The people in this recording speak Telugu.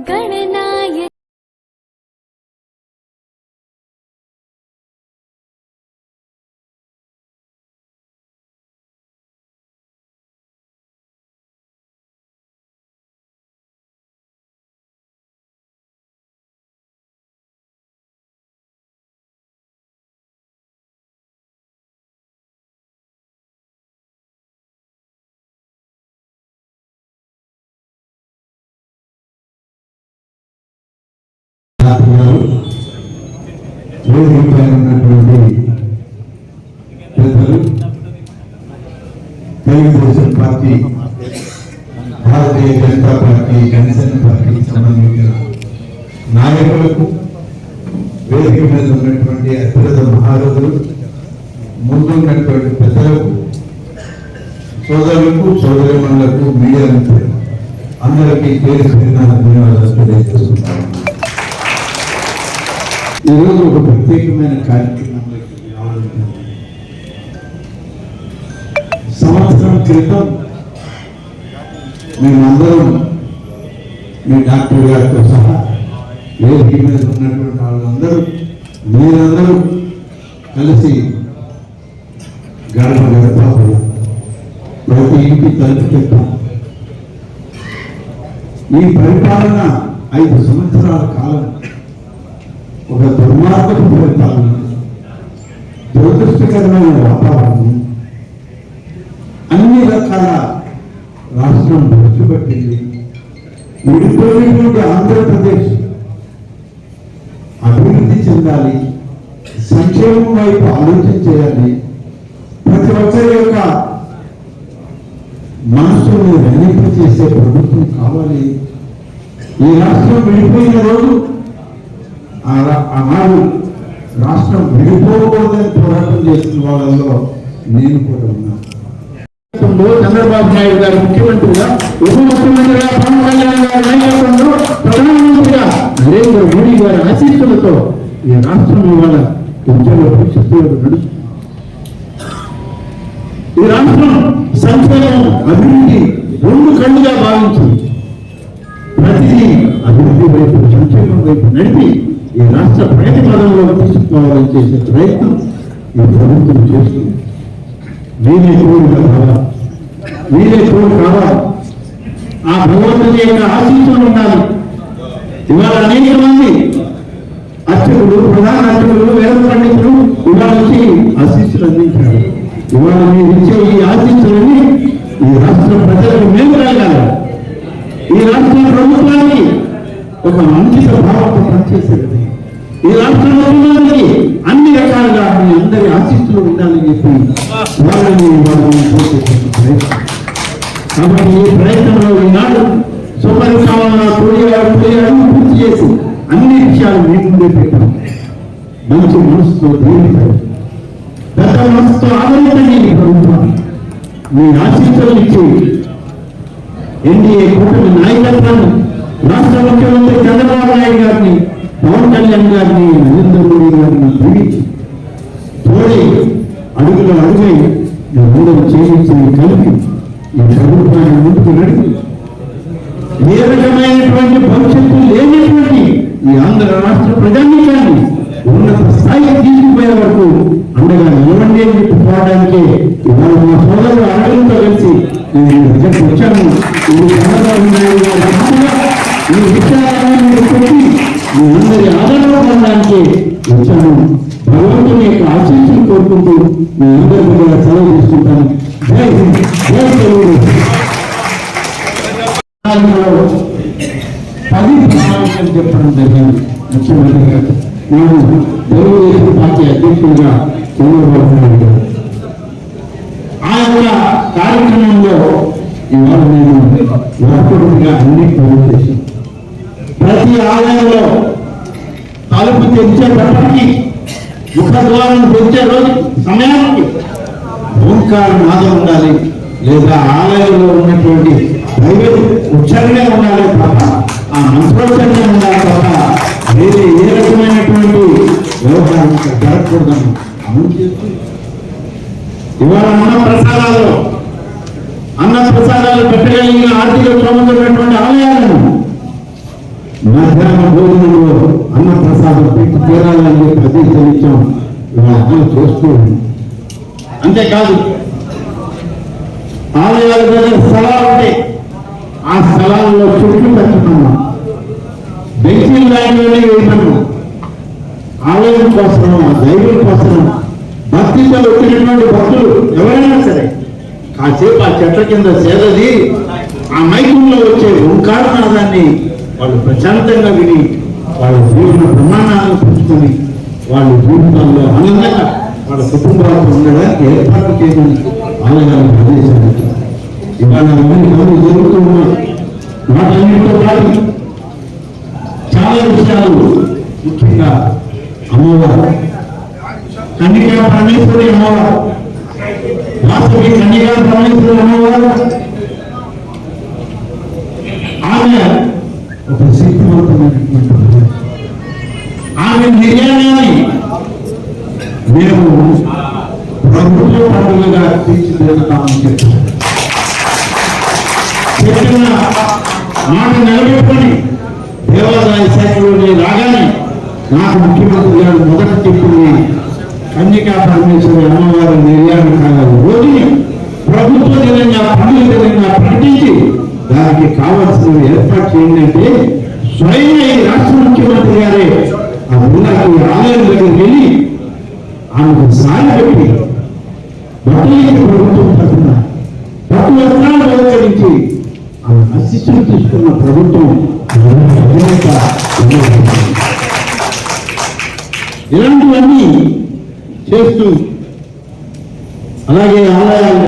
गणनाय గారు ఉన్నటువంటి పెద్దలు తెలుగుదేశం పార్టీ భారతీయ జనతా పార్టీ జనసేన పార్టీకి సంబంధించిన నాయకులకు వేదిక మీద ఉన్నటువంటి అత్యున్నత మహారథులు ముందున్నటువంటి పెద్దలకు సోదరులకు సోదరిమణులకు మీడియా అందరికీ పేరు పేరున ధన్యవాదాలు తెలియజేస్తున్నాను. ఈరోజు ఒక ప్రత్యేకమైన కార్యక్రమంలోకి రావడం సంవత్సరం క్రితం మేమందరం మీ డాక్టర్ గారితో సహా వేదిక మీద ఉన్నటువంటి వాళ్ళందరూ మీరందరూ కలిసి గడప గడప ప్రతి ఇంటి తలుపు తిప్పాం. ఈ పరిపాలన ఐదు సంవత్సరాల కాలం ఒక దుర్మార్గపు ఫలితాలను దురదృష్టకరమైన వాతావరణం అన్ని రకాల రాష్ట్రం దృష్టిపట్టింది విడిపోయినటువంటి ఆంధ్రప్రదేశ్ అభివృద్ధి చెందాలి సంక్షేమం వైపు ఆలోచన చేయాలి. ప్రతి ఒక్కరి యొక్క మనసుని వెనక్కి చేసే ప్రభుత్వం కావాలి. ఈ రాష్ట్రం విడిపోయిన రోజు ఆనాడు రాష్ట్రం విడిపోకూడదని పోరాటం చేసిన వాళ్ళలో నేను కూడా ఉన్నాను. చంద్రబాబు నాయుడు గారు ముఖ్యమంత్రిగా ఉప ముఖ్యమంత్రిగా పవన్ కళ్యాణ్ గారు నాయకత్వంలో ప్రధానమంత్రిగా నరేంద్ర మోడీ గారి ఆశీస్సులతో ఈ రాష్ట్రం ఇవాళ ఉద్యోగ భవిష్యత్తులో నడుస్తుంది. ఈ రాష్ట్రం సంక్షేమం అభివృద్ధి రెండు కళ్ళుగా భావించింది. ప్రతిదీ అభివృద్ధి వైపు సంక్షేమం వైపు నడిపి ఈ రాష్ట్ర ప్రగతి పదంలో తీసుకోవాలని చేసే ప్రయత్నం ఈ ప్రభుత్వం చేస్తుంది. మీరే తోడుగా కావాలి మీరే తోడు కావాలి ఆ భగవంతుని యొక్క ఆశీస్సులు ఉండాలి. ఇవాళ అనేక మంది అర్చకులు ప్రధాన అర్చకులు వేద పండితులు ఇవాళ వచ్చి ఆశీస్సులు అందించారు. ఇవాళ మీరు ఇచ్చే ఈ ఆశీస్సులని ఈ రాష్ట్ర ప్రజలకు మేము కలగాలి ఈ రాష్ట్ర ప్రభుత్వాన్ని ఒక మంచి భావంతో పనిచేసేది. ఈ రాష్ట్ర ప్రభుత్వానికి అన్ని రకాలుగా మీ అందరి ఆశీస్సులు ఉండాలని చెప్పి వాళ్ళని వాళ్ళని ప్రయత్నం కాబట్టి ఈ ప్రయత్నంలో ఈనాడు సుపరి కావాలన్న తొలిగారు తొలిగారు పూర్తి చేసి అన్ని విషయాలు మీ ముందే పెట్టాం. మంచి మనసుతో దీవించారు పెద్ద మనసుతో ఆదరించండి ఈ ప్రభుత్వాన్ని మీ ఆశీస్సులు ఇచ్చి ఎన్డీఏ కూటమి నాయకత్వం ఏ రకమైనటువంటి భవిష్యత్తు లేనటువంటి ఈ ఆంధ్ర రాష్ట్ర ప్రజానీకాన్ని ఉన్నత స్థాయికి తీసుకుపోయే వరకు అండగా నిలవండి అని చెప్పి పోవడానికి ఇవాళ మా సోదరులు అడగలతో కలిసి నేను దగ్గరకు వచ్చాను. ఈ విషయాలను మీరు పెట్టి మీ అందరి ఆదరణ పొందడానికి వచ్చాను. భగవంతుని యొక్క ఆశీస్సులు కోరుకుంటూ మీ అందరికీ కూడా సెలవు తీసుకుంటాను. జై జై పార్టీ అధ్యక్షుడిగా చంద్రబాబు నాయుడు గారు ఆ యొక్క కార్యక్రమంలో ఇవాళ నేను వర్తకుడిగా అన్ని పనులు చేశాను. ప్రతి ఆలయంలో తలుపు తెరిచేటప్పటికి ముఖద్వారం తెరిచే రోజు సమయానికి ఓంకార నాదం ఉండాలి లేదా ఆలయంలో ఉన్నటువంటి దైవ ఉచ్చారణే ఉండాలి తప్ప ఆ మంత్రోచ్చరణ ఉండాలి తప్ప వేరే ఏ రకమైనటువంటి వ్యవహారం ఇక్కడ జరగకూడదని అమలు చేస్తూ ఇవాళ అన్న ప్రసాదాలు అన్న ప్రసాదాలు పెట్టగలిగిన ఆర్థిక క్షమత ఉన్నటువంటి ఆలయాలను మధ్యాహ్న భోజనంలో అన్న ప్రసాదం పెట్టి తీరాలని చెప్పి అధ్యక్ష ఇచ్చాం. ఇవాళ అమలు చేస్తూ అంతేకాదు ఆలయాల దగ్గర స్థలాలు ఉంటాయి ఆ స్థలాల్లో చుట్టూ పెట్టుకున్నాం బెంచీలు లాంటివన్నీ వేయమన్నాం. ఆలయం కోసం ఆ దైవం కోసం భక్తితో వచ్చినటువంటి భక్తులు ఎవరైనా సరే కాసేపు ఆ చెట్ల కింద సేదది ఆ మైకంలో వచ్చే ఓంకారనాదాన్ని వాళ్ళు ప్రశాంతంగా విని వాళ్ళ జీవన ప్రమాణాలను పెంచుకొని వాళ్ళ జీవితాల్లో ఆనందంగా వాళ్ళ కుటుంబాలతో ఉండడానికి ఏర్పాటు చేయమని ఆలయాలు ప్రదేశాలు. ఇవాళ అన్ని పనులు జరుగుతూ ఉన్నాయి. వాటన్నిటితో పాటు చాలా విషయాలు ముఖ్యంగా అమ్మవారు. కన్నికా పరమేశ్వరి అమ్మవారు. వాసవి కన్నికా పరమేశ్వరి అమ్మవారు. ఆమె ఒక శక్తివంతమైనటువంటి ఆమె నిర్యాణాన్ని మేము ప్రభుత్వ పండుగగా తీర్చిదిద్దుతామని చెప్పారు. చెప్పిన మాట నిలబెట్టుకొని దేవాదాయ శాఖలోని రాగానే నాకు ముఖ్యమంత్రి గారు మొదట చెప్పింది కన్యకా పరమేశ్వరి అమ్మవారి నిర్యాణ కాలం రోజుని ప్రభుత్వ దినంగా పండుగ దినంగా ప్రకటించి దానికి కావాల్సిన ఏర్పాటు చేయండి అంటే స్వయంగా ఈ రాష్ట్ర ముఖ్యమంత్రి గారే ఆ ఊళ్ళకి ఆలయం దగ్గరికి వెళ్ళి ఆమెకు సాయం పెట్టి బట్టలకి ప్రభుత్వం తరఫున పట్టు వస్త్రాలు బహుకరించి ఆమె అశిష్యులు తీసుకున్న ప్రభుత్వం అధినేత ఇలాంటివన్నీ చేస్తూ అలాగే ఆలయాలు